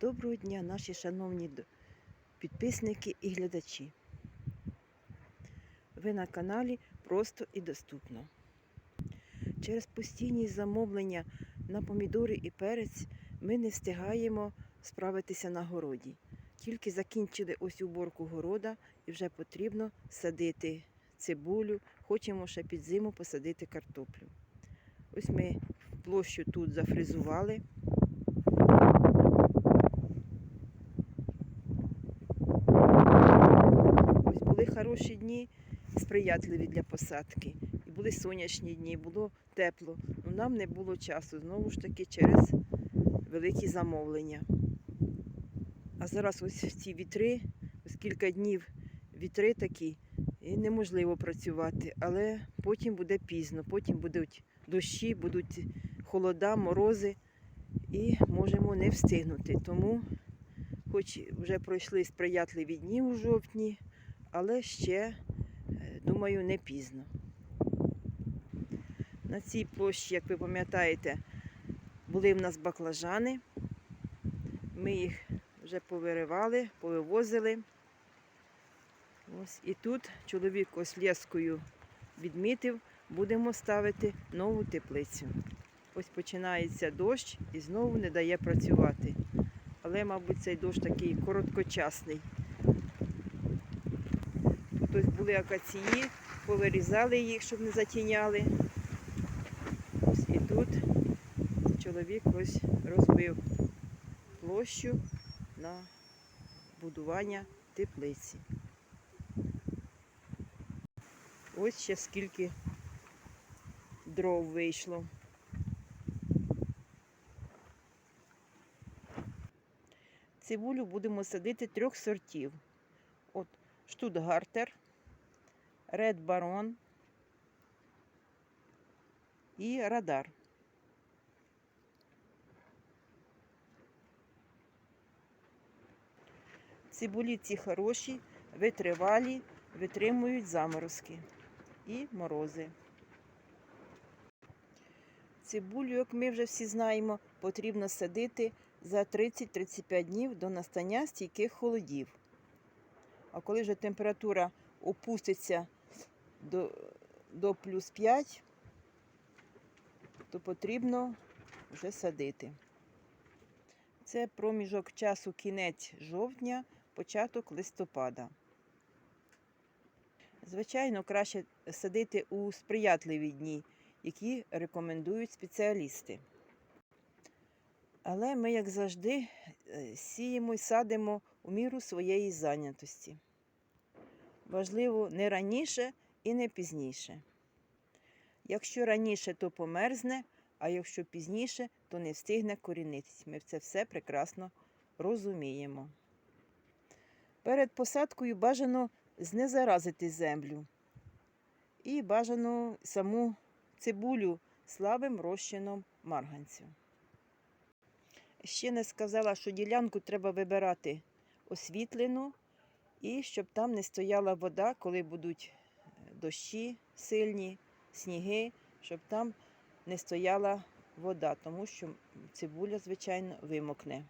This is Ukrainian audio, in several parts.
Доброго дня, наші шановні підписники і глядачі. Ви на каналі Просто і доступно. Через постійні замовлення на помідори і перець ми не встигаємо справитися на городі. Тільки закінчили ось уборку города і вже потрібно садити цибулю. Хочемо ще під зиму посадити картоплю. Ось ми площу тут зафризували. Ось були хороші дні, сприятливі для посадки. І були сонячні дні, було тепло. Ну нам не було часу знову ж таки через великі замовлення. А зараз ось ці вітри, ось кілька днів вітри такі, і неможливо працювати. Але потім буде пізно, потім будуть дощі, будуть холода, морози, і можемо не встигнути. Тому хоч вже пройшли сприятливі дні у жовтні, але ще, думаю, не пізно. На цій площі, як ви пам'ятаєте, були в нас баклажани. Ми їх вже повиривали, повивозили. Ось і тут чоловік ось лєскою відмітив, будемо ставити нову теплицю. Ось починається дощ і знову не дає працювати. Але, мабуть, цей дощ такий короткочасний. Ось були акації, повирізали їх, щоб не затіняли. Ось і тут чоловік ось розбив площу на будування теплиці. Ось ще скільки дров вийшло. Цибулю будемо садити трьох сортів. От Штутгартер, Ред Барон і Радар. Цибулі ці хороші, витривалі, витримують заморозки і морози. Цибулю, як ми вже всі знаємо, потрібно садити за 30-35 днів до настання стійких холодів. А коли вже температура опуститься до, до плюс 5, то потрібно вже садити. Це проміжок часу кінець жовтня, початок листопада. Звичайно, краще садити у сприятливі дні, які рекомендують спеціалісти. Але ми, як завжди, е, сіємо і садимо у міру своєї зайнятості. Важливо не раніше і не пізніше. Якщо раніше, то померзне, а якщо пізніше, то не встигне корінитись. Ми це все прекрасно розуміємо. Перед посадкою бажано знезаразити землю і бажано саму цибулю слабим розчином марганцю. Ще не сказала, що ділянку треба вибирати освітлену і щоб там не стояла вода, коли будуть дощі сильні, сніги, щоб там не стояла вода, тому що цибуля, звичайно, вимокне.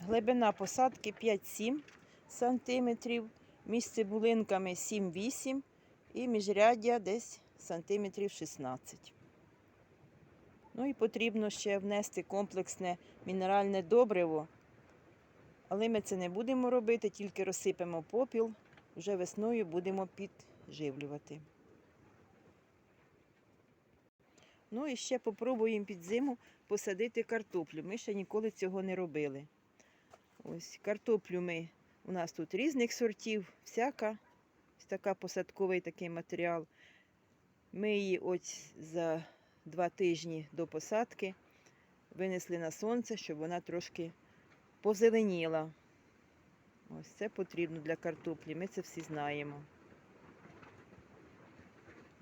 Глибина посадки 5-7 см, між цибулинками 7-8 і міжряддя десь сантиметрів 16 Ну і потрібно ще внести комплексне мінеральне добриво. Але ми це не будемо робити, тільки розсипемо попіл, вже весною будемо підживлювати. Ну і ще попробуємо під зиму посадити картоплю. Ми ще ніколи цього не робили. Ось картоплю ми у нас тут різних сортів, всяка. Ось така посадковий такий матеріал. Ми її ось за два тижні до посадки винесли на сонце, щоб вона трошки позеленіла. Ось це потрібно для картоплі, ми це всі знаємо.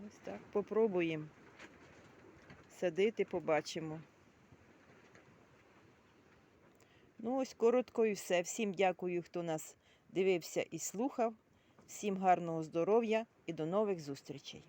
Ось так, попробуємо садити, побачимо. Ну, ось коротко і все. Всім дякую, хто нас дивився і слухав. Всім гарного здоров'я і до нових зустрічей.